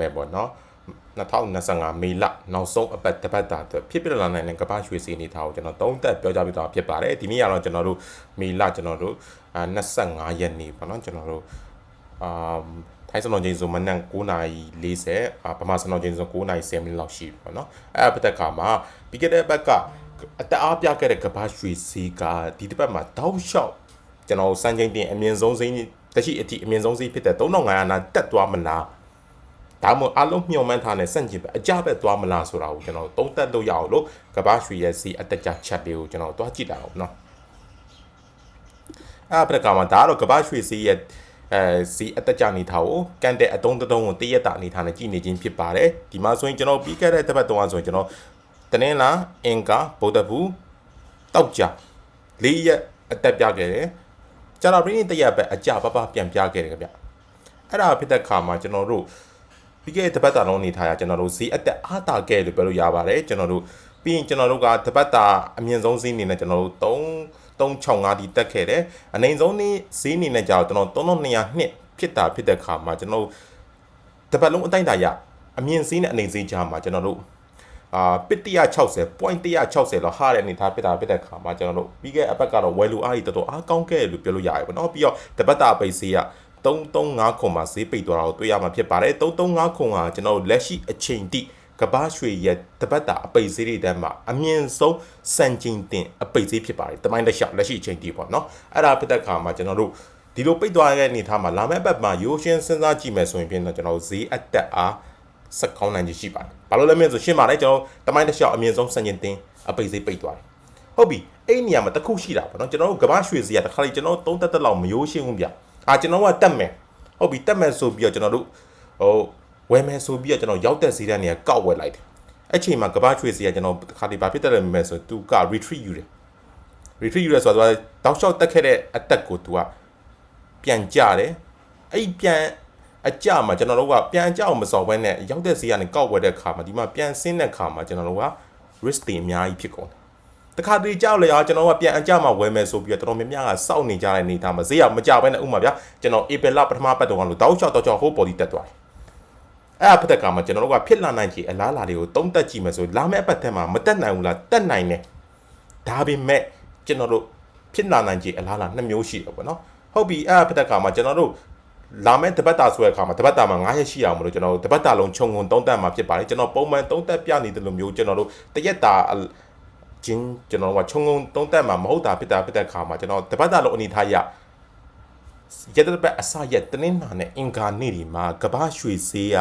မယ်ပေါ့နော်2025မေလနောက်ဆုံးအပတ်တစ်ပတ်တာအတွက်ဖြစ်ပြလာနိုင်တဲ့ကမ္ဘာရွှေစီအနေထားကိုကျွန်တော်သုံးသပ်ပြောကြားပေးသွားဖြစ်ပါတယ်ဒီနေ့ကတော့ကျွန်တော်တို့မေလကျွန်တော်တို့အာ25ရက်နေ့ပေါ့နော်ကျွန်တော်တို့အာထိုင်းစံတော်ချိန်ဆိုမနက်9:40အာပမာစံတော်ချိန်ဆို9:10မိနစ်လောက်ရှိပြီပေါ့နော်အဲ့အပတ်ကမှာပြီးခဲ့တဲ့ဘက်ကအတအားပြခဲ့တဲ့ကမ္ဘာရွှေစီကဒီတစ်ပတ်မှာတောက်လျှောက်ကျွန်တော်စံချိန်တင်အမြင့်ဆုံးစိမ်းတရှိအထိအမြင့်ဆုံးစိမ်းဖြစ်တဲ့3500နာတက်သွားမလား ဒါမှမဟုတ်အလုံးမျှော်မှန်းထားတဲ့စန့်ကျင်ပဲအကြပဲသွားမလားဆိုတာကိုကျွန်တော်သုံးသပ်လို့ရအောင်လို့ကမ္ဘာရွှေရဲ့စီအတက်ကြချက်လေးကိုကျွန်တော်တွားကြည့်တာအောင်နော်အဲ့ပရကမှာဒါကတော့ကမ္ဘာရွှေစီရဲ့အဲစီအတက်ကြနေထားကိုကန်တဲ့အတုံးတုံးကိုတရက်တာအနေထားနဲ့ကြည့်နေခြင်းဖြစ်ပါတယ်ဒီမှာဆိုရင်ကျွန်တော်ပြီးခဲ့တဲ့တစ်ပတ်တုန်းကဆိုရင်ကျွန်တော်တနင်္လာအင်္ဂါဗုဒ္ဓဘူးတောက်ကြ၄ရက်အတက်ပြခဲ့တယ်ကျွန်တော်ပြင်းတရက်ပဲအကြပပပြန်ပြခဲ့တယ်ခင်ဗျအဲ့ဒါဖြစ်တဲ့ခါမှာကျွန်တော်တို့ ပြီးခဲ့တဲ့တပတ်တာလုံးနေထားရကျွန်တော်တို့ဈေးအတက်အားတာခဲ့လို့ပြောလို့ရပါတယ်ကျွန်တော်တို့ပြီးရင်ကျွန်တော်တို့ကတပတ်တာအမြင့်ဆုံးဈေးအနေနဲ့ကျွန်တော်တို့3 365ဒီတက်ခဲ့တယ်အနိုင်ဆုံးနေ့ဈေးအနေနဲ့ကြာတော့ကျွန်တော်3200နှစ်ဖြစ်တာဖြစ်တဲ့ခါမှာကျွန်တော်တပတ်လုံးအတိုင်းတာရအမြင့်ဈေးနဲ့အနိုင်ဈေးကြားမှာကျွန်တော်တို့အာပစ်160 point 160လောက်ဟာတဲ့အနေထားဖြစ်တာဖြစ်တဲ့ခါမှာကျွန်တော်တို့ပြီးခဲ့အပတ်ကတော့ဝယ်လူအားကြီးတော်တော်အားကောင်းခဲ့လို့ပြောလို့ရတယ်ပေါ့နော်ပြီးတော့တပတ်တာပိတ်ဈေးက 335ခုမှာဈေးပိတ်သွားတာကိုတွေ့ရမှာဖြစ်ပါတယ်335ခုကကျွန်တော်လက်ရှိအချိန်တိကဘာရွှေရဲ့တပတ်တာအပိတ်ဈေးတွေတန်းမှာအမြင့်ဆုံးစံချိန်တင်အပိတ်ဈေးဖြစ်ပါတယ်တမိုင်းလက်လျှောက်လက်ရှိအချိန်တိပေါ့နော်အဲ့ဒါဖြစ်တဲ့ခါမှာကျွန်တော်တို့ဒီလိုပိတ်သွားတဲ့အနေထားမှာလာမယ့်ဘက်မှာရိုးရှင်းစဉ်းစားကြည့်မယ်ဆိုရင်ပြင်တော့ကျွန်တော်ဈေးအတက်အားစက်ကောင်းနိုင်ခြင်းရှိပါတယ်။ဘာလို့လဲမင်းဆိုရှင်းပါလေကျွန်တော်တမိုင်းတစ်လျှောက်အမြင့်ဆုံးစံချိန်တင်အပိတ်ဈေးပိတ်သွားတယ်။ဟုတ်ပြီအဲ့ဒီနေရာမှာတစ်ခုရှိတာပေါ့နော်ကျွန်တော်တို့ကမ္ဘာရွှေဈေးကတစ်ခါလေကျွန်တော်သုံးသက်သက်လောက်မရိုးရှင်းဘူးဗျ။ အာကျွန်တော်ကတက်မယ်။ဟုတ်ပြီတက်မယ်ဆိုပြီးတော့ကျွန်တော်တို့ဟိုဝယ်မယ်ဆိုပြီးတော့ကျွန်တော်ရောက်တဲ့ဈေးတန်းတွေကကောက်ဝယ်လိုက်တယ်။အဲ့ချိန်မှာကမ္ဘာရွှေဈေးကကျွန်တော်တစ်ခါလေဘာဖြစ်တယ်လဲမမယ်ဆိုသူက retreat ယူတယ်။ retreat ယူရဲဆိုတော့တောက်လျှောက်တက်ခဲ့တဲ့အတက်ကိုသူကပြန်ကြတယ်။အဲ့ပြန်အကြမှာကျွန်တော်တို့ကပြန်အကြအောင်မစော်ဘဲနဲ့ရောက်တဲ့ဈေးကနေကောက်ဝယ်တဲ့ခါမှာဒီမှာပြန်ဆင်းတဲ့ခါမှာကျွန်တော်တို့က risk တွေအများကြီးဖြစ်ကုန်တယ် တခါတလေကြောက်လေအောင်ကျွန်တော်ကပြန်အကြမှာဝယ်မယ်ဆိုပြီးတော့တော်တော်များများကစောင့်နေကြတဲ့အနေထားမှာဈေးကမကြဘဲနဲ့ဥမာဗျာကျွန်တော် April လပထမပတ်တုန်းကလို့တောက်ချောက်တောက်ချောက်ဟိုးပေါ်ဒီတက်သွားတယ်အဲ့အဖက်ကမှာကျွန်တော်တို့ကဖြစ်လာနိုင်ချေအလားလာတွေကိုတုံးတက်ကြည့်မယ်ဆိုလာမယ့်အပတ်ထဲမှာမတက်နိုင်ဘူးလားတက်နိုင်တယ်ဒါပေမဲ့ကျွန်တော်တို့ဖြစ်လာနိုင်ချေအလားလာနှစ်မျိုးရှိတယ်ပေါ့နော်ဟုတ်ပြီအဲ့အဖက်ကမှာကျွန်တော်တို့လာမဲ့တပတ်တာဆိုတဲ့အခါမှာတပတ်တာမှာ9ရက်ရှိအောင်မလို့ကျွန်တော်တို့တပတ်တာလုံးခြုံငုံသုံးတက်မှာဖြစ်ပါတယ်ကျွန်တော်ပုံမှန်သုံးတက်ပြနေတယ်လို့မျိုးကျွန်တော်တို့တရက်တာ ချင်းကျွန်တော်ကခြုံငုံသုံးတက်မှာမဟုတ်တာဖြစ်တာဖြစ်တဲ့အခါမှာကျွန်တော်တပတ်တာလုံးအနေထားရရက်တဲ့ပတ်အစရက်တနင်္လာနဲ့အင်္ဂါနေ့ဒီမှာကဘာရွှေဈေးက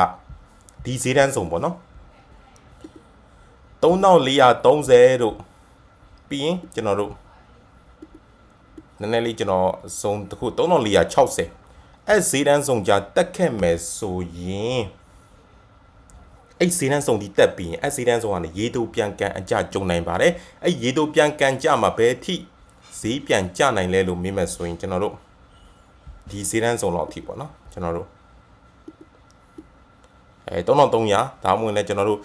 ဒီဈေးတန်းစုံပေါ့နော်3430တို့ပြီးရင်ကျွန်တော်တို့နည်းနည်းလေးကျွန်တော်စုံတစ်ခု3460အဲ့ဈေးတန်းစုံကြတက်ခဲ့မယ်ဆိုရင် အဲ့ဈေးတန်းစုံဒီတက်ပြီးရင်အဲ့ဈေးတန်းစုံကနေရေတိုပြန်ကန်အကြကြုံနိုင်ပါတယ်အဲ့ရေတိုပြန်ကန်ကြမှာဘယ်ထိဈေးပြန်ကြနိုင်လဲလို့မေးမယ်ဆိုရင်ကျွန်တော်တို့ဒီဈေးတန်းစုံလောက်အထိပေါ့နော်ကျွန်တော်တို့အဲ3300ဒါမှမဟုတ်လည်းကျွန်တော်တို့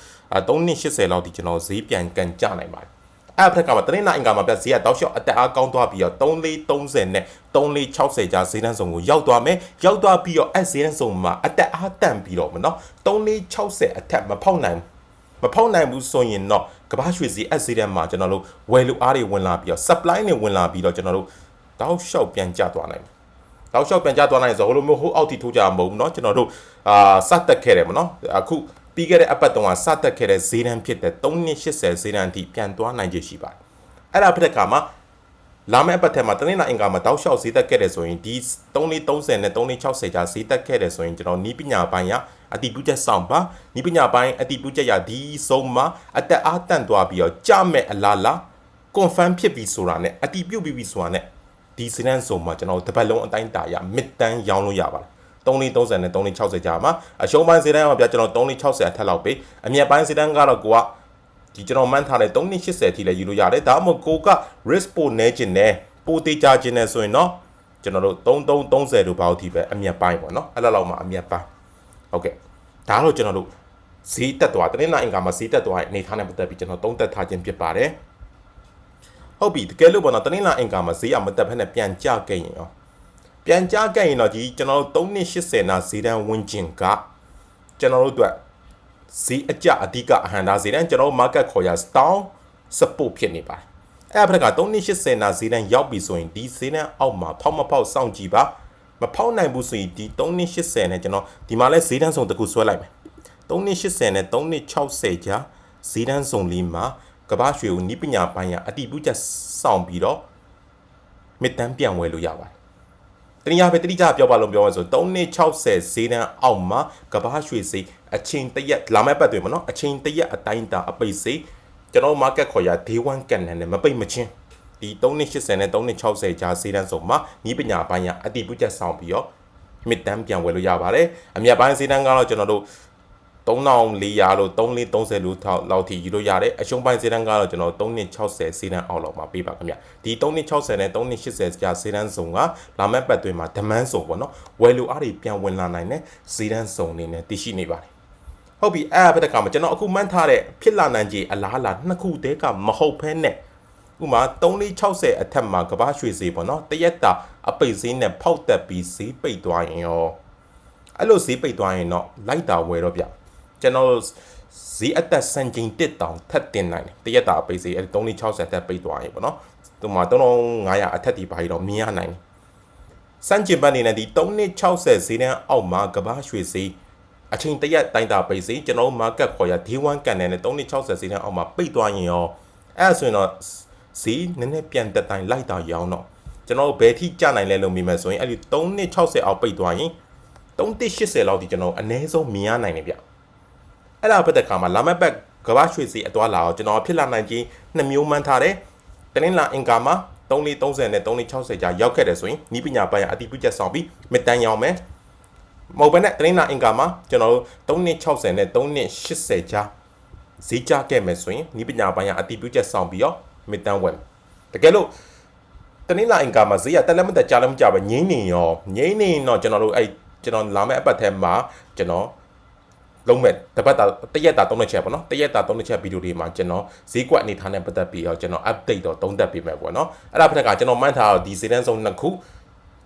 3280လောက်ဒီကျွန်တော်ဈေးပြန်ကန်ကြနိုင်ပါတယ် အဲ့ဖက်ကမှာတနင်္လာအင်္ဂါမှာပြဈေးကတောက်လျှောက်အတက်အားကောင်းသွားပြီးတော့3430နဲ့3460ကြားဈေးတန်းစုံကိုရောက်သွားမယ်ရောက်သွားပြီးတော့အဲ့ဈေးတန်းစုံမှာအတက်အားတန့်ပြီးတော့မနော်3460အထက်မဖောက်နိုင်မဖောက်နိုင်ဘူးဆိုရင်တော့ကဘာရွှေဈေးအဲ့ဈေးတန်းမှာကျွန်တော်တို့ဝယ်လူအားတွေဝင်လာပြီးတော့ supply တွေဝင်လာပြီးတော့ကျွန်တော်တို့တောက်လျှောက်ပြန်ကျသွားနိုင်တယ်တောက်လျှောက်ပြန်ကျသွားနိုင်ဆိုဟိုလိုမျိုးဟိုအောက်ထိထိုးကြမှာမဟုတ်ဘူးเนาะကျွန်တော်တို့အာစတက်ခဲ့တယ်မနော်အခု ပြီးခဲ့တဲ့အပတ်တုန်းကစတက်ခဲ့တဲ့ဈေးတန်းဖြစ်တဲ့380ဈေးတန်းအထိပြန်သွားနိုင်ခြေရှိပါတယ်အဲ့ဒါဖြစ်တဲ့အခါမှာလာမယ့်အပတ်ထဲမှာတနင်္လာအင်္ဂါမှာတောက်လျှောက်ဈေးတက်ခဲ့တယ်ဆိုရင်ဒီ3430နဲ့3460ကြာဈေးတက်ခဲ့တယ်ဆိုရင်ကျွန်တော်နီးပညာပိုင်းကအတိပြုချက်ဆောင်ပါနီးပညာပိုင်းအတိပြုချက်ရဒီဆုံးမှာအတက်အားတန့်သွားပြီးတော့ကြမဲ့အလားလား confirm ဖြစ်ပြီဆိုတာနဲ့အတိပြုပြီးပြီဆိုတာနဲ့ဒီစနန်းစုံမှာကျွန်တော်တပတ်လုံးအတိုင်းတာရမစ်တန်းရောင်းလို့ရပါတယ် 3430နဲ့3460ကြာမှာအရှုံးပိုင်းစီတန်းကပြကျွန်တော်3460အထက်လောက်ပေးအမြတ်ပိုင်းစီတန်းကတော့ကိုကဒီကျွန်တော်မှန်းထားတဲ့380အထိလည်းယူလို့ရတယ်ဒါမှမဟုတ်ကိုက risk ပိုနေခြင်းနဲ့ပိုသေးကြခြင်းနဲ့ဆိုရင်တော့ကျွန်တော်တို့3330တို့ဘာလို့ဒီပဲအမြတ်ပိုင်းပေါ့နော်အဲ့လောက်လောက်မှအမြတ်ပိုင်းဟုတ်ကဲ့ဒါတော့ကျွန်တော်တို့ဈေးတက်သွားတနင်္လာအင်္ဂါမှာဈေးတက်သွားတဲ့အနေထားနဲ့ပတ်သက်ပြီးကျွန်တော်သုံးသပ်ထားခြင်းဖြစ်ပါတယ်ဟုတ်ပြီတကယ်လို့ပေါ့နော်တနင်္လာအင်္ဂါမှာဈေးကမတက်ဖက်နဲ့ပြန်ကျခဲ့ရင်ရော ပြန်ကြားခဲ့ရင်တော့ဒီကျွန်တော်တို့380နာဈေးတန်းဝင်းကျင်ကကျွန်တော်တို့အတွက်ဈေးအကျအဓိကအဟန္တာဈေးတန်းကျွန်တော်တို့ market ခေါ်ရ down support ဖြစ်နေပါတယ်အဲ့အဖက်က380နာဈေးတန်းရောက်ပြီဆိုရင်ဒီဈေးတန်းအောက်မှာဖောက်မဖောက်စောင့်ကြည့်ပါမဖောက်နိုင်ဘူးဆိုရင်ဒီ380နဲ့ကျွန်တော်ဒီမှာလဲဈေးတန်းစုံတစ်ခုဆွဲလိုက်မယ်380နဲ့360ကြာဈေးတန်းစုံလေးမှာကမ္ဘာရွှေကိုနီးပညာပိုင်းရအတိပူချက်စောင့်ပြီးတော့မစ်တန်းပြန်ဝယ်လို့ရပါတယ် တနည်းအားဖြင့်တတိကျပြောပါလို့ပြောရဆို360ဈေးတန်းအောက်မှာကဘာရွှေစိအချိန်တရက်လာမဲ့ပတ်တွေမှာနော်အချိန်တရက်အတိုင်းတာအပိတ်စိကျွန်တော် market ခေါ်ရ day 1ကန်နဲ့မပိတ်မချင်းဒီ380နဲ့360ကြားဈေးတန်းဆိုမှာဤပညာပိုင်းရအတိပုချက်ဆောင်ပြီးတော့မစ်တန်းပြန်ဝယ်လို့ရပါတယ်အမြတ်ပိုင်းဈေးတန်းကတော့ကျွန်တော်တို့ 3400လို့3430လို့ထောက်လောက်ထိယူလို့ရတယ်အရှုံးပိုင်းဈေးတန်းကတော့ကျွန်တော်3260ဈေးတန်းအောက်လောက်မှာပေးပါခင်ဗျဒီ3260နဲ့3280ကြာဈေးတန်းစုံကလာမဲ့ပတ်တွင်မှာဒမန်းစုံပေါ့နော်ဝယ်လူအားတွေပြန်ဝင်လာနိုင်တဲ့ဈေးတန်းစုံနေနဲ့တည်ရှိနေပါတယ်ဟုတ်ပြီအဲ့အဖက်ကမှာကျွန်တော်အခုမှန်းထားတဲ့ဖြစ်လာနိုင်ခြေအလားအလာနှစ်ခုတည်းကမဟုတ်ဘဲနဲ့ဥမာ3460အထက်မှာကဘာရွှေဈေးပေါ့နော်တရက်တာအပိတ်ဈေးနဲ့ဖောက်တက်ပြီးဈေးပိတ်သွားရင်ရောအဲ့လိုဈေးပိတ်သွားရင်တော့လိုက်တာဝယ်တော့ဗျ ကျွန်တော်ဈေးအသက်စံချိန်တစ်တောင်ထက်တင်နိုင်တယ်တရက်တာအပိတ်ဈေးအဲ့360တက်ပိတ်သွားရင်ပေါ့နော်သူမှာ3500အထက်ဒီပါရီတော့မြင်ရနိုင်တယ်စံချိန်ပတ်နေတဲ့ဒီ360ဈေးတန်းအောက်မှာကဘာရွှေဈေးအချိန်တရက်တိုင်းတာပိတ်ဈေးကျွန်တော် market ခေါ်ရ D1 ကန်တဲ့360ဈေးတန်းအောက်မှာပိတ်သွားရင်ရောအဲ့ဆိုရင်တော့ဈေးနည်းနည်းပြန်တက်တိုင်းလိုက်တာရောင်းတော့ကျွန်တော်ဘယ်ထိကျနိုင်လဲလို့မြင်မယ်ဆိုရင်အဲ့ဒီ360အောက်ပိတ်သွားရင်380လောက်ဒီကျွန်တော်အနည်းဆုံးမြင်ရနိုင်တယ်ဗျ အဲ့ဒါပတ်သက်ခါမှာလာမက်ဘက်ကဘာရွှေစီအသွားလာအောင်ကျွန်တော်ဖြစ်လာနိုင်ခြင်းနှစ်မျိုးမှန်းထားတယ်တနင်္လာအင်္ဂါမှာ3430နဲ့3460ကြာရောက်ခဲ့တယ်ဆိုရင်ဤပညာပိုင်းအတိပြုချက်ဆောင်ပြီးမတန်ရောင်မယ်မဟုတ်ဘဲနဲ့တနင်္လာအင်္ဂါမှာကျွန်တော်တို့3260နဲ့3280ကြာဈေးကြခဲ့မယ်ဆိုရင်ဤပညာပိုင်းအတိပြုချက်ဆောင်ပြီးတော့မတန်ဝယ်တကယ်လို့တနင်္လာအင်္ဂါမှာဈေးကတက်လက်မတက်ကြားလည်းမကြပဲငိမ့်နေရောငိမ့်နေတော့ကျွန်တော်တို့အဲ့ကျွန်တော်လာမယ့်အပတ်ထဲမှာကျွန်တော် လုံးမဲ့တပတ်တာတရက်တာသုံးတဲ့ချက်ပေါ့နော်တရက်တာသုံးတဲ့ချက်ဗီဒီယိုတွေမှာကျွန်တော်ဈေးကွက်အနေထားနဲ့ပတ်သက်ပြီးတော့ကျွန်တော် update တော့သုံးသပ်ပေးမယ်ပေါ့နော်အဲ့ဒါဖက်ကကျွန်တော်မှန်းထားတော့ဒီဈေးတန်းဆုံးနှစ်ခု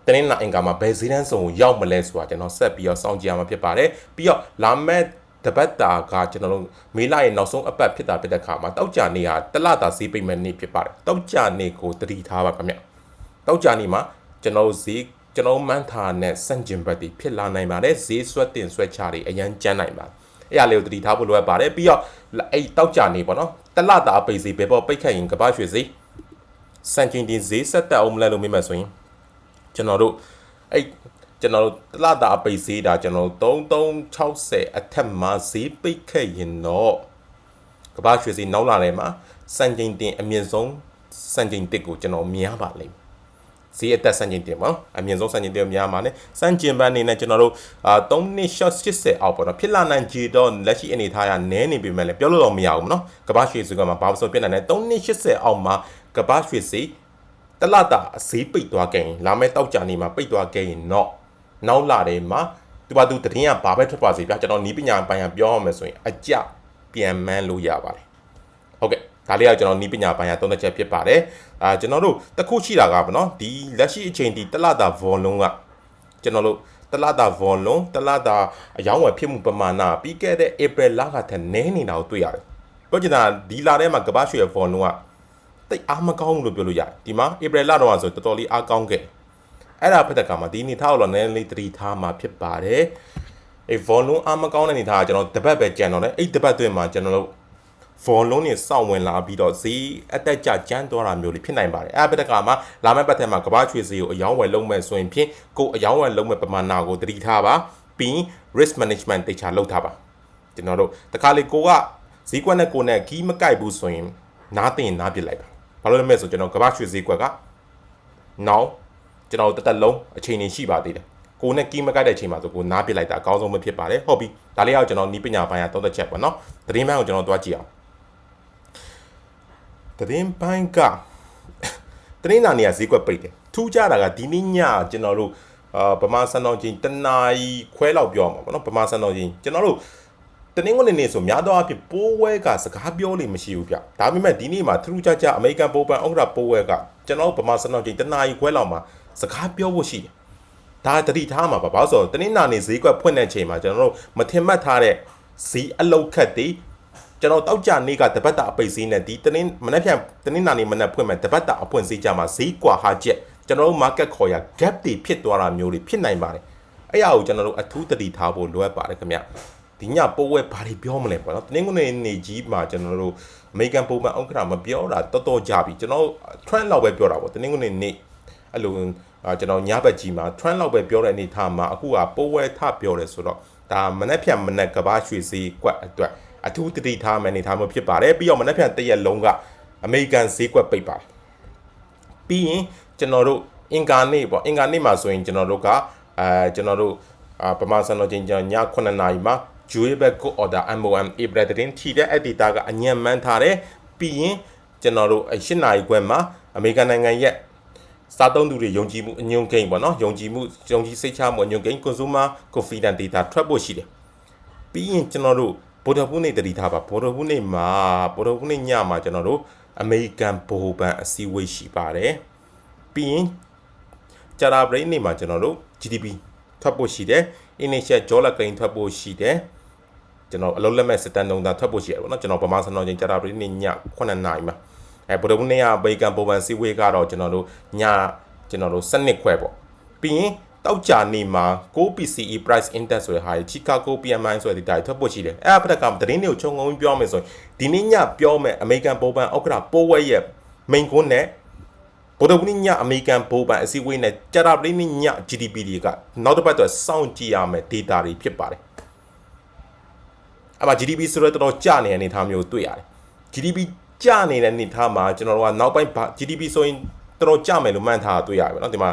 တနင်္လာအင်္ဂါမှာဘယ်ဈေးတန်းဆုံးကိုရောက်မလဲဆိုတာကျွန်တော်ဆက်ပြီးတော့စောင့်ကြည့်ရမှာဖြစ်ပါတယ်ပြီးတော့လာမယ့်တပတ်တာကကျွန်တော်တို့မေလရဲ့နောက်ဆုံးအပတ်ဖြစ်တာဖြစ်တဲ့ခါမှာတောက်ကြနေဟာတလတာဈေးပိတ်မဲ့နေ့ဖြစ်ပါတယ်တောက်ကြနေကိုတတိထားပါခင်ဗျတောက်ကြနေမှာကျွန်တော်ဈေး ကျွန်တော်မှန်းထားတဲ့စန့်ကျင်ဘက်တွေဖြစ်လာနိုင်ပါတယ်ဈေးဆွတ်တင်ဆွဲချတွေအရန်ကျန်းနိုင်ပါတယ်အဲ့အလေးကိုတတိထားဖို့လိုအပ်ပါတယ်ပြီးတော့အဲ့တောက်ကြနေပေါ့နော်တလတာပိတ်ဈေးပဲပေါ့ပိတ်ခတ်ရင်ကဘာရွှေဈေးစန့်ကျင်တင်ဈေးဆက်တက်အောင်မလဲလို့မြင်မှဆိုရင်ကျွန်တော်တို့အဲ့ကျွန်တော်တို့တလတာပိတ်ဈေးဒါကျွန်တော်တို့3360အထက်မှာဈေးပိတ်ခဲ့ရင်တော့ကဘာရွှေဈေးနောက်လာတယ်မှာစန့်ကျင်တင်အမြင့်ဆုံးစန့်ကျင်တစ်ကိုကျွန်တော်မြင်ရပါလိမ့်မယ် ဈေးအသက်စံချိန်တင်ပါအမြင့်ဆုံးစံချိန်တင်များမှာ ਨੇ စံကျင်ပန်းနေနဲ့ကျွန်တော်တို့အာ3နှစ် short 80အောက်ပေါ့နော်ဖြစ်လာနိုင်ကြတော့လက်ရှိအနေထားရနည်းနေပြီမဲ့လည်းပြောလို့တော့မရဘူးเนาะကဘာရွှေစုကမှာဘာလို့ဆိုပြနိုင်လဲ3နှစ်80အောက်မှာကဘာရွှေစီတလတာအစည်းပိတ်သွားခဲ့ရင်လာမယ့်တောက်ကြနေမှာပိတ်သွားခဲ့ရင်တော့နောက်လာတယ်မှာသူပါသူတရင်ကဘာပဲထွက်ပါစေဗျာကျွန်တော်နီးပညာပိုင်းကပြောရမယ်ဆိုရင်အကြပြန်မှန်းလို့ရပါတယ်ဟုတ်ကဲ့ ဒါလေးကကျွန်တော်နီးပညာပိုင်းကသုံးသက်ချက်ဖြစ်ပါတယ်အာကျွန်တော်တို့တခုရှိတာကဗောနော်ဒီလက်ရှိအချိန်ဒီတလတာ volume ကကျွန်တော်တို့တလတာ volume တလတာအယောင်းဝယ်ဖြစ်မှုပမာဏပြီးခဲ့တဲ့ April လကထက်နည်းနေတာကိုတွေ့ရတယ်ပြောချင်တာဒီလထဲမှာကမ္ဘာ့ရွှေ volume ကတိတ်အားမကောင်းဘူးလို့ပြောလို့ရတယ်ဒီမှာ April လတော့ဆိုတော်တော်လေးအားကောင်းခဲ့အဲ့ဒါဖက်တက်ကမှာဒီနေထားတော့နည်းနည်းလေးတတိထားမှာဖြစ်ပါတယ်အဲ volume အားမကောင်းတဲ့နေထားကကျွန်တော်တပတ်ပဲကြံတော့တယ်အဲ့တပတ်တွင်မှာကျွန်တော်တို့ volume တွေစောင့်ဝင်လာပြီးတော့ဈေးအတက်ကြကျန်းသွားတာမျိုးတွေဖြစ်နိုင်ပါတယ်အဲ့ဘက်ကမှာလာမယ့်ပတ်သက်မှာကဘာချွေဈေးကိုအယောင်းဝယ်လုံးမဲ့ဆိုရင်ဖြင့်ကိုအယောင်းဝယ်လုံးမဲ့ပမာဏကိုတတိထားပါပြီး risk management တေချာလုပ်ထားပါကျွန်တော်တို့တခါလေကိုကဈေးကွက်နဲ့ကိုနဲ့ခီးမကိုက်ဘူးဆိုရင်နားတင်နားပစ်လိုက်ပါဘာလို့လဲမဲ့ဆိုကျွန်တော်ကဘာချွေဈေးကွက်ကနောက်ကျွန်တော်တက်တက်လုံးအချိန်နေရှိပါသေးတယ်ကိုနဲ့ကီးမကိုက်တဲ့အချိန်မှာဆိုကိုနားပစ်လိုက်တာအကောင်းဆုံးပဲဖြစ်ပါတယ်ဟုတ်ပြီဒါလေးကတော့ကျွန်တော်နီးပညာပိုင်းကသုံးသက်ချက်ပေါ့နော်သတင်းပိုင်းကိုကျွန်တော်တွားကြည့်အောင် သတင်းပိုင်းကသတင်းနာနေရဈေးကွက်ပိတ်တယ်ထူးခြားတာကဒီနေ့ညကျွန်တော်တို့အာဗမာစံတော်ချင်းတနာရီခွဲလောက်ပြောမှာပေါ့နော်ဗမာစံတော်ချင်းကျွန်တော်တို့တနင်္ဂနွေနေ့ဆိုများသောအားဖြင့်ပိုးဝဲကစကားပြောလို့မရှိဘူးဗျဒါပေမဲ့ဒီနေ့မှာထူးခြားခြားအမေရိကန်ပိုးပန်ဥက္ကဋ္ဌပိုးဝဲကကျွန်တော်တို့ဗမာစံတော်ချင်းတနာရီခွဲလောက်မှာစကားပြောဖို့ရှိတယ်ဒါတတိထားမှာပါဘာလို့ဆိုတော့တနင်္လာနေ့ဈေးကွက်ဖွင့်တဲ့ချိန်မှာကျွန်တော်တို့မထင်မှတ်ထားတဲ့ဈေးအလောက်ခတ်တွေ ကျွန်တော်တောက်ကြနေ့ကတပတ်တာအပိတ်ဈေးနဲ့ဒီတနင်္မနေ့ဖြန်တနင်္လာနေ့မနေ့ဖွင့်မဲ့တပတ်တာအဖွင့်ဈေးကြမှာဈေးကွာဟာချက်ကျွန်တော်တို့ market ခေါ်ရ gap တွေဖြစ်သွားတာမျိုးတွေဖြစ်နိုင်ပါတယ်အဲ့ရကိုကျွန်တော်တို့အထူးတတိထားဖို့လိုအပ်ပါတယ်ခင်ဗျဒီညပိုးဝဲဘာတွေပြောမလဲပေါ့နော်တင်းကုန်နေနေကြီးမှာကျွန်တော်တို့အမေရိကန်ပုံမှန်ဥက္ကဋ္ဌမပြောတာတော်တော်ကြပြီကျွန်တော် trend လောက်ပဲပြောတာပေါ့တင်းကုန်နေနေအဲ့လိုအာကျွန်တော်ညဘက်ကြီးမှာ trend လောက်ပဲပြောတဲ့အနေထားမှာအခုကပိုးဝဲထပြောတယ်ဆိုတော့ဒါမနေ့ဖြန်မနေ့ကဘာရွှေစည်းကွက်အတွက် အထူးတတိထားမယ်အနေထားမျိုးဖြစ်ပါတယ်ပြီးတော့မနေ့ဖြန်တရက်လုံးကအမေရိကန်ဈေးကွက်ပိတ်ပါတယ်ပြီးရင်ကျွန်တော်တို့အင်္ဂါနေ့ပေါ့အင်္ဂါနေ့မှာဆိုရင်ကျွန်တော်တို့ကအဲကျွန်တော်တို့အာပမာစံတော်ချင်းကျွန်တော်ည9နာရီမှာ Joybet Good Order MOM April တင်ထိတဲ့ editor ကအညံမှန်းထားတယ်ပြီးရင်ကျွန်တော်တို့8နာရီခွဲမှာအမေရိကန်နိုင်ငံရဲ့စားသုံးသူတွေယုံကြည်မှုအညွန့်ကိန်းပေါ့နော်ယုံကြည်မှုယုံကြည်စိတ်ချမှုအညွန့်ကိန်း consumer confidence data ထွက်ဖို့ရှိတယ်ပြီးရင်ကျွန်တော်တို့ ဗိုလ်တော်ဘူးနေတတိထားပါဗိုလ်တော်ဘူးနေမှာဗိုလ်တော်ဘူးနေညမှာကျွန်တော်တို့အမေရိကန်ဗဟိုဘဏ်အစည်းအဝေးရှိပါတယ်ပြီးရင်ဂျာရာဘရိတ်နေမှာကျွန်တော်တို့ GDP ထွက်ဖို့ရှိတယ် initial dollar gain ထွက်ဖို့ရှိတယ်ကျွန်တော်အလုံးလက်မဲ့စတန်ဒုံသာထွက်ဖို့ရှိရပါတော့ကျွန်တော်ပမာစံတော်ချင်းကြာတာပရိနေည9နာရီမှာအဲဗုဒ္ဓဘုနေ့ကဘေကန်ပုံပန်စီဝေးကတော့ကျွန်တော်တို့ညကျွန်တော်တို့စနစ်ခွဲပေါ့ပြီးရင် တောက်ကြနေမှာ6 PCE price index ဆိုတဲ့ဟာကြီး Chicago PMI ဆိုတဲ့ data ထွက်ဖို့ရှိတယ်အဲ့အဖက်ကသတင်းတွေကိုခြုံငုံပြောမယ်ဆိုရင်ဒီနေ့ညပြောမယ်အမေရိကန်ပုံပန်ဥက္ကဋ္ဌပိုးဝဲရဲ့ main ကုန်းနဲ့ဗုဒ္ဓဘုနေ့ညအမေရိကန်ဘိုးဘဏ်အစည်းအဝေးနဲ့ကြာတာပရိနေ့ည GDP တွေကနောက်တစ်ပတ်တော့စောင့်ကြည့်ရမယ် data တွေဖြစ်ပါတယ်အဲ့မှာ GDP ဆိုတော့တော်တော်ကျနေတဲ့အနေအထားမျိုးတွေ့ရတယ် GDP ကျနေတဲ့အနေအထားမှာကျွန်တော်တို့ကနောက်ပိုင်း GDP ဆိုရင်တော်တော်ကျမယ်လို့မှန်းထားတာတွေ့ရတယ်ပေါ့နော်ဒီမှာ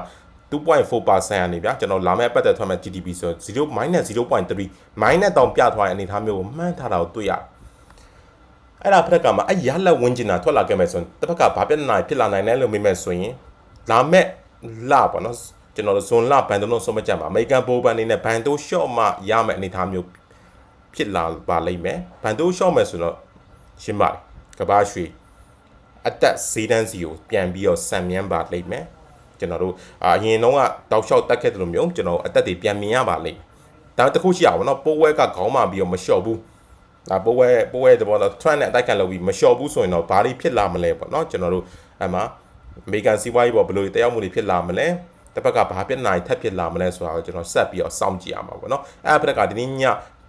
2.4%အနေဗျာကျွန်တော်လာမယ့်ပတ်သက်ထွက်မဲ့ GDP ဆို0 -0.3 minus တောင်ပြသွားတဲ့အနေအထားမျိုးကိုမှန်းထားတာကိုတွေ့ရတယ်အဲ့ဒါဖက်ကမှအဲ့ရလက်ဝင်းကျင်တာထွက်လာခဲ့မယ်ဆိုရင်တစ်ဖက်ကဘာပြဿနာဖြစ်လာနိုင်လဲလို့မေးမယ်ဆိုရင်လာမဲ့လပေါ့နော်ကျွန်တော်တို့ဇွန်လဘန်တုံးလုံးဆုံးမကြမှာအမေရိကန်ဘိုးဘန်နေနဲ့ဘန်တိုးရှော့မှရမယ်အနေအထားမျိုးဖြစ်လာပါလိမ့်မယ်ဘန်တိုးရှော့မယ်ဆိုတော့ရှင်းပါတယ်ကဘာရွှေအသက်ဈေးတန်းစီကိုပြန်ပြီးတော့ဆံမြန်းပါလိမ့်မယ် ကျွန်တော်တို့အရင်တော့ကတောက်လျှောက်တက်ခဲ့တယ်လို့မျိုးကျွန်တော်အသက်တွေပြန်မြင်ရပါလိမ့်မယ်ဒါတခုရှိရပါတော့ပိုးဝဲကခေါင်းမှပြီးတော့မလျှော့ဘူးဒါပိုးဝဲပိုးဝဲတဘောတော့ trend နဲ့အတိုက်ခံလုပ်ပြီးမလျှော့ဘူးဆိုရင်တော့ဘာတွေဖြစ်လာမလဲပေါ့နော်ကျွန်တော်တို့အမှအမေရိကန်စီးပွားရေးပေါ်ဘယ်လိုတရားမှုတွေဖြစ်လာမလဲတစ်ဖက်ကဘာပြဿနာတွေထပ်ဖြစ်လာမလဲဆိုတာကိုကျွန်တော်ဆက်ပြီးတော့စောင့်ကြည့်ရမှာပေါ့နော်အဲ့အဖက်ကဒီနေ့ည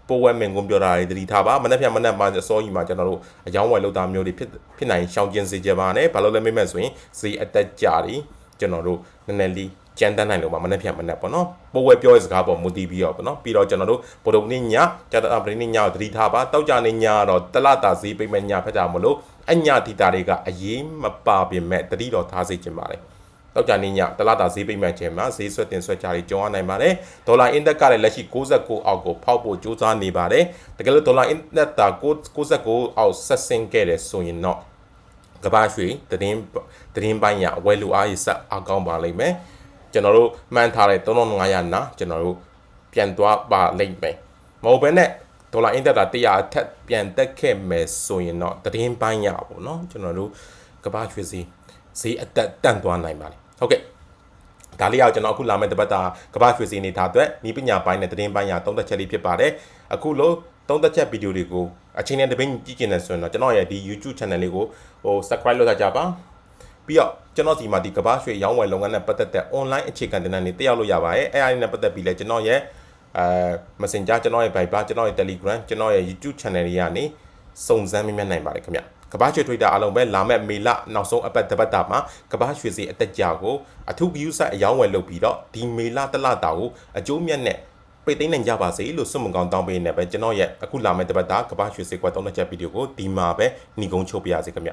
ပိုးဝဲမင်ကုန်ပြောတာတွေတတိထားပါမနေ့ဖြန်မနေ့မှအစောကြီးမှာကျွန်တော်တို့အယောင်းဝယ်လောက်တာမျိုးတွေဖြစ်ဖြစ်နိုင်ရှောင်ကျဉ်စေကြပါနဲ့ဘာလို့လဲမေးမဲ့ဆိုရင်ဈေးအတက်ကြတွေ ကျွန်တော်တို့နည်းနည်းလေးကြမ်းတမ်းနိုင်လို့ပါမနေ့ဖြန်မနေ့ပေါ့နော်ပိုးဝဲပြောတဲ့စကားပေါ်မူတည်ပြီးတော့ပေါ့နော်ပြီးတော့ကျွန်တော်တို့ဗိုလ်တော်နေ့ညကျတာပရိနေ့ညကိုတတိထားပါတောက်ကြနေ့ညတော့တလတာဈေးပိတ်မဲ့ညဖက်ကြမလို့အညဒီတာတွေကအရေးမပါပြင်မဲ့တတိတော်ထားစေချင်ပါတယ်တောက်ကြနေညတလတာဈေးပိတ်မှန်ခြင်းမှာဈေးဆွတ်တင်ဆွတ်ကြတွေကြုံရနိုင်ပါတယ်ဒေါ်လာအင်ဒက်ကလည်းလက်ရှိ69အောက်ကိုဖောက်ဖို့ကြိုးစားနေပါတယ်တကယ်လို့ဒေါ်လာအင်ဒက်တာ69အောက်ဆက်ဆင်းခဲ့တယ်ဆိုရင်တော့ ကဘာရွှေတည်င်းတည်င်းပိုင်းရဝယ်လူအားရဆက်အကောင်းပါလိမ့်မယ်ကျွန်တော်တို့မှန်းထားတဲ့3500နာကျွန်တော်တို့ပြန်သွားပါလိမ့်မယ်မဟုတ်ဘဲနဲ့ဒေါ်လာအင်ဒက်တာ100အထက်ပြန်တက်ခဲ့မယ်ဆိုရင်တော့တည်င်းပိုင်းရပေါ့နော်ကျွန်တော်တို့ကဘာရွှေစီဈေးအတက်တန့်သွားနိုင်ပါလေဟုတ်ကဲ့ဒါလေးအောင်ကျွန်တော်အခုလာမယ့်တပတ်တာကမ္ဘာရွှေစည်းနေတာအတွက်ဤပညာပိုင်းနဲ့သတင်းပိုင်းရာသုံးသက်ချက်လေးဖြစ်ပါတယ်အခုလို့သုံးသက်ချက်ဗီဒီယိုတွေကို အချိန်နဲ့တပိကြည့်ကျင်နေဆိုရင်တော့ကျွန်တော်ရဲ့ဒီ YouTube channel လေးကိုဟို subscribe လုပ်ထားကြပါပြီးတော့ကျွန်တော်ဒီမှာဒီကမ္ဘာရွှေရောင်းဝယ်လုပ်ငန်းနဲ့ပတ်သက်တဲ့ online အခြေခံတင်နန်းတွေတက်ရောက်လို့ရပါတယ်အဲအားနဲ့ပတ်သက်ပြီးလဲကျွန်တော်ရဲ့အဲ Messenger ကျွန်တော်ရဲ့ Viber ကျွန်တော်ရဲ့ Telegram ကျွန်တော်ရဲ့ YouTube channel တွေကနေစုံစမ်းမြင်မြင်နိုင်ပါတယ်ခင်ဗျကဘာရွှေ Twitter အားလုံးပဲလာမဲ့မေလနောက်ဆုံးအပတ်တပတ်တာမှာကဘာရွှေစီအတက်ကြကိုအထူး view site အယောင်းဝယ်လုပ်ပြီးတော့ဒီမေလတလတာကိုအကျိုးမြတ်နဲ့ ပိတ်သိမ်းနိုင်ကြပါစေလို့စွတ်မကောင်တောင်းပေးနေပဲကျွန်တော်ရဲ့အခုလာမဲ့တပတ်တာကဘာရွှေစီကွက်သုံးတဲ့ချက်ဗီဒီယိုကိုဒီမှာပဲညီကုန်းချုပ်ပြရစေခင်ဗျ